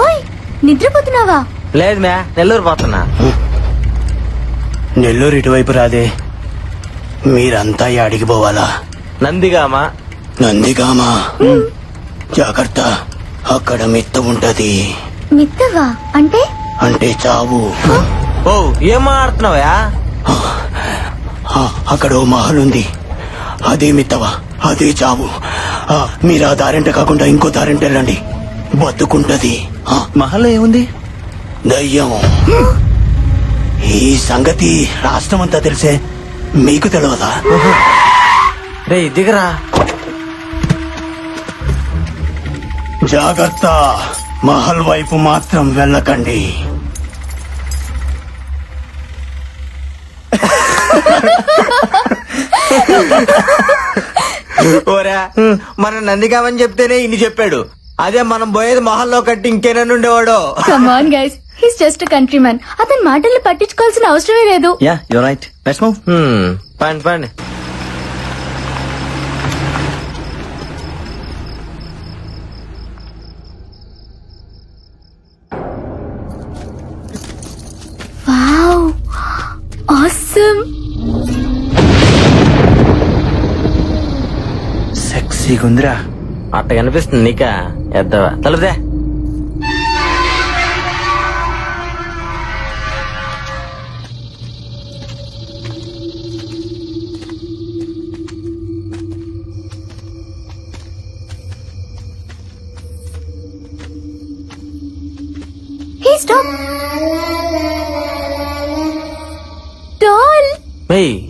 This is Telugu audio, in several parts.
ఓయ్ నిద్రపోతున్నావా? లేదు మ్యా నెల్లూరు పోతున్నా. నెల్లూరు ఇటువైపు రాదే. మీరంతా యాడికి పోవాలా? నందిగామా? నందిగామా? జాగ్రత్త అక్కడ మిత్త ఉంటది. మిత్తవా? అంటే? అంటే చావు. ఓ ఏం మాడుతున్నావా ఆ, అక్కడ ఓ మహల్ ఉంది అదే మిత్తవా? అదే చావు. మీరు ఆ దారింట కాకుండా ఇంకో దారింట వెళ్ళండి బతుకుంటది. ఆ, మహల్లో ఏముంది? దయ్యం. ఈ సంగతి రాష్ట్రం అంతా తెలిసే మీకు తెలియదా రే దిగరా. జాగ్రత్త. మహల్ వైపు మాత్రం వెళ్ళకండి. ఓరా మనం నందిగామని చెప్తేనే ఇన్ని చెప్పాడు. అదే మనం పోయేది మొహల్లో కట్టి ఇంకేనని ఉండేవాడు come on guys he's just country man అతని మాటల్ని పట్టించుకోవాల్సిన అవసరమే లేదు. Yeah you right let's move hmm, పండి పండి సెక్సీగా ఉందిరా అట్ట కనిపిస్తుంది నీకా? ఎద్దవా? తలుపుదే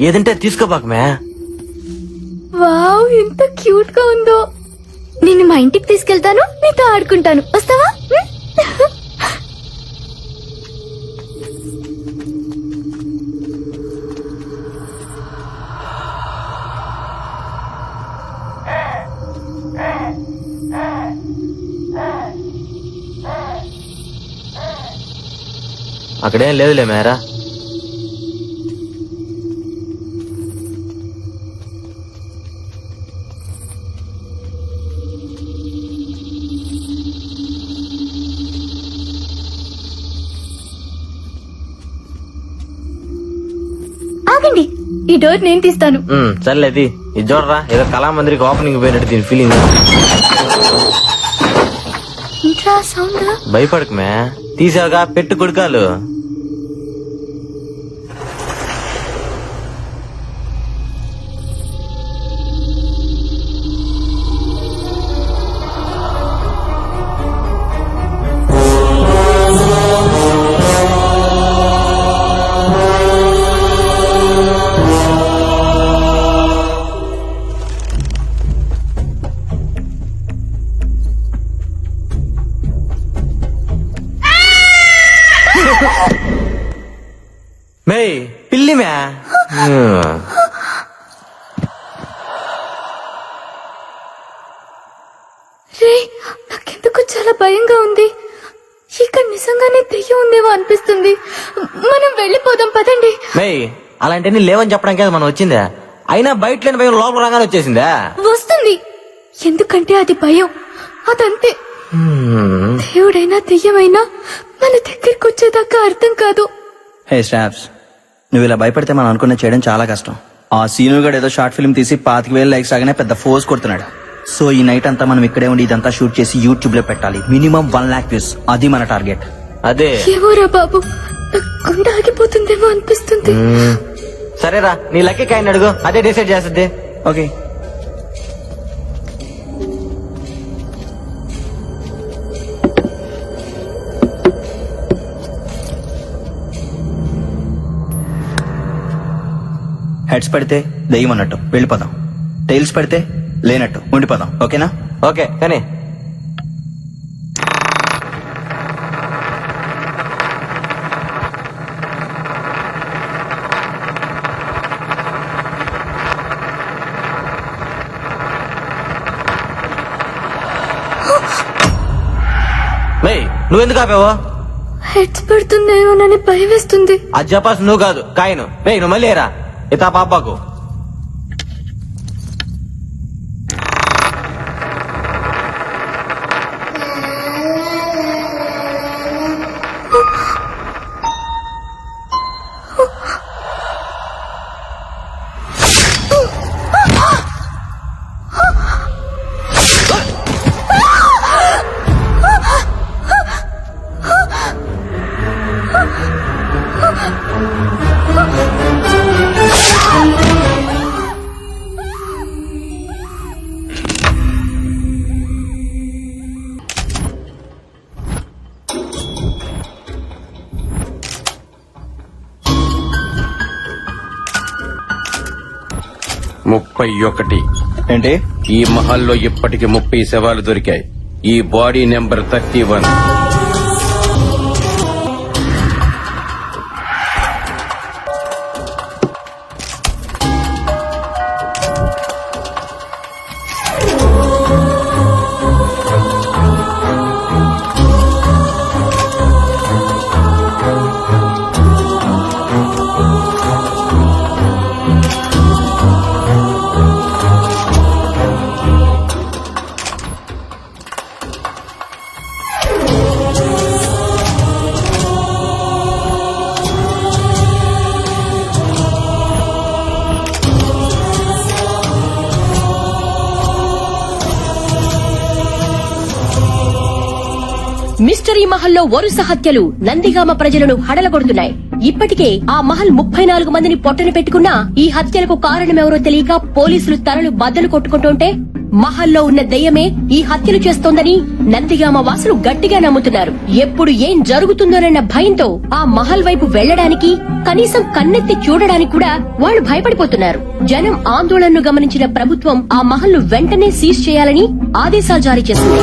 ఏదంటే తీసుకోబాక మే వావ్ ఎంత క్యూట్గా ఉందో. నిన్ను మా ఇంటికి తీసుకెళ్తాను నీతో ఆడుకుంటాను. వస్తావా? అక్కడేం లేదులే మేరా. ఆగండి. ఈ డోర్ నేను తీస్తాను. సర్లేది ఇది చూడరా ఏదో కళామందిరికి ఓపెనింగ్ పోయినట్టు దీని ఫీలింగ్ ఇంట్రా సౌండ్ భయపడకు మే. తీసావుగా పెట్టు కొడుకాలు మే పిల్లి మే. రే నాకెందుకు చాలా భయంగా ఉంది. ఇక్కడ నిజంగానే దెయ్యం ఉందేమో అనిపిస్తుంది. మనం వెళ్ళిపోదాం పదండి. మేయ్ అలాంటివన్నీ లేవని చెప్పడానికి కదా మనం వచ్చిందా? అయినా బయట లేని భయం లోపల రాగానే వచ్చేసిందా? వస్తుంది. ఎందుకంటే అది భయం. అదంతే. దేవుడైనా దెయ్యమైనా మన దగ్గరికి వచ్చేదాకా అర్థం కాదు. హే స్టాప్స్ నువ్వు ఇలా భయపడితే మనం అనుకున్న చేయడం చాలా కష్టం. ఆ సీను గడు ఏదో షార్ట్ ఫిల్మ్ తీసి పాతిక వేలు లైక్స్ రాగానే పెద్ద ఫోర్స్ కొడుతున్నాడు. సో ఈ నైట్ అంతా మనం ఇక్కడే ఉండి ఇదంతా షూట్ చేసి యూట్యూబ్లో పెట్టాలి. Minimum one lakh views. అది మన టార్గెట్. అదే. బాబు? గుండె ఆగిపోతుందేమో అనిపిస్తుంది. సరేరా నీ లక్కీ కాయని అడుగు. అదే డిసైడ్ చేస్తుంది. ఓకే. హెడ్స్ పడితే దెయ్యం అన్నట్టు. వెళ్ళిపోదాం టైల్స్ పడితే లేనట్టు. ఉండిపోదాం ఓకేనా? ఓకే కానీ నువ్వెందుకు ఆపావు? హెడ్స్ పడుతుందేమోనని భయం వేస్తుంది అది చెప్పాల్సి నువ్వు కాదు కాయను. మేయ్ నువ్వు మళ్ళీ రా এটা বাবাগো ముప్పై ఒకటి. ఏంటి? ఈ మహల్లో ఇప్పటికి ముప్పై శవాలు దొరికాయి. ఈ body number thirty one. Mystery మహల్లో వరుస హత్యలు నందిగామ ప్రజలను హడలగొడుతున్నాయి. ఇప్పటికే ఆ మహల్ ముప్పై నాలుగు మందిని పొట్టన పెట్టుకున్నా ఈ హత్యలకు కారణమెవరో తెలియక పోలీసులు తలలు బద్దలు కొట్టుకుంటుంటే మహల్లో ఉన్న దెయ్యమే ఈ హత్యలు చేస్తోందని నందిగామ వాసులు గట్టిగా నమ్ముతున్నారు. ఎప్పుడు ఏం జరుగుతుందోనన్న భయంతో ఆ మహల్ వైపు వెళ్ళడానికి కనీసం కన్నెత్తి చూడడానికి కూడా వాళ్ళు భయపడిపోతున్నారు. జనం ఆందోళనను గమనించిన ప్రభుత్వం ఆ మహల్ను వెంటనే సీజ్ చేయాలని ఆదేశాలు జారీ చేసింది.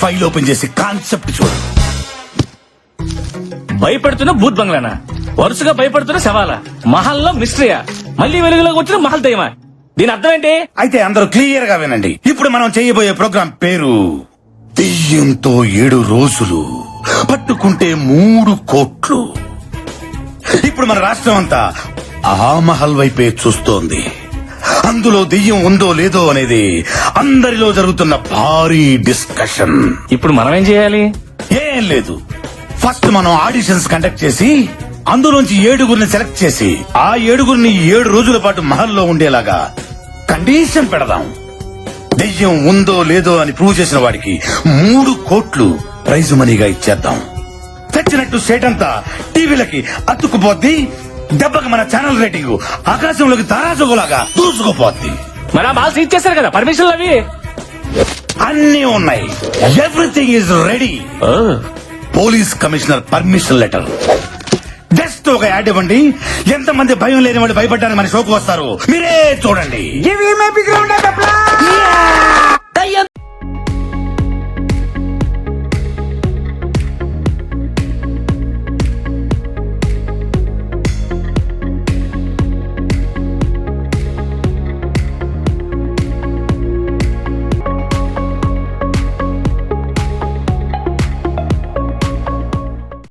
ఫైల్ ఓపెన్ చేసి కాన్సెప్ట్ చూడు. భయపెడుతున్న భూత్ బంగ్లానా వరుసగా భయపడుతున్న శవాలా? మహల్లో మిస్టరీయా? మళ్ళీ వెలుగులోకి వచ్చిన మహల్ దయ్యమా? దీని అర్థం ఏంటి? అయితే అందరూ క్లియర్గా వినండి. ఇప్పుడు మనం చేయబోయే ప్రోగ్రాం పేరు దెయ్యంతో ఏడు రోజులు పట్టుకుంటే మూడు కోట్లు ఇప్పుడు మన రాష్ట్రం అంతా ఆ మహల్ వైపే చూస్తోంది. అందులో దెయ్యం ఉందో లేదో అనేది అందరిలో జరుగుతున్న భారీ డిస్కషన్ ఇప్పుడు మనం ఏం చేయాలి? ఏం లేదు. ఫస్ట్ మనం ఆడిషన్స్ కండక్ట్ చేసి అందులోంచి ఏడుగురిని సెలెక్ట్ చేసి ఆ ఏడుగురిని ఏడు రోజుల పాటు మహల్లో ఉండేలాగా కండిషన్ పెడదాం. దెయ్యం ఉందో లేదో అని ప్రూవ్ చేసిన వాడికి మూడు కోట్లు ప్రైజ్ మనీగా ఇచ్చేద్దాం. తెచ్చినట్టు స్టేట్ అంతా టీవీలకి అతుక్కుపోద్ది దెబ్బకి మన ఛానల్ రేటింగ్ ఆకాశంలోకి తారాజుగులాగా దూసుకుపోద్ది. మరి ఆ మాల్స్ ఇచ్చేస్తారు కదా? పర్మిషన్లు అవి అన్నీ ఉన్నాయి. Everything is ready police commissioner permission letter just ఒక యాడ్ ఇవ్వండి. ఎంతమంది భయం లేని వాళ్ళు భయపడ్డానికి మన షోకు వస్తారు. మీరే చూడండి.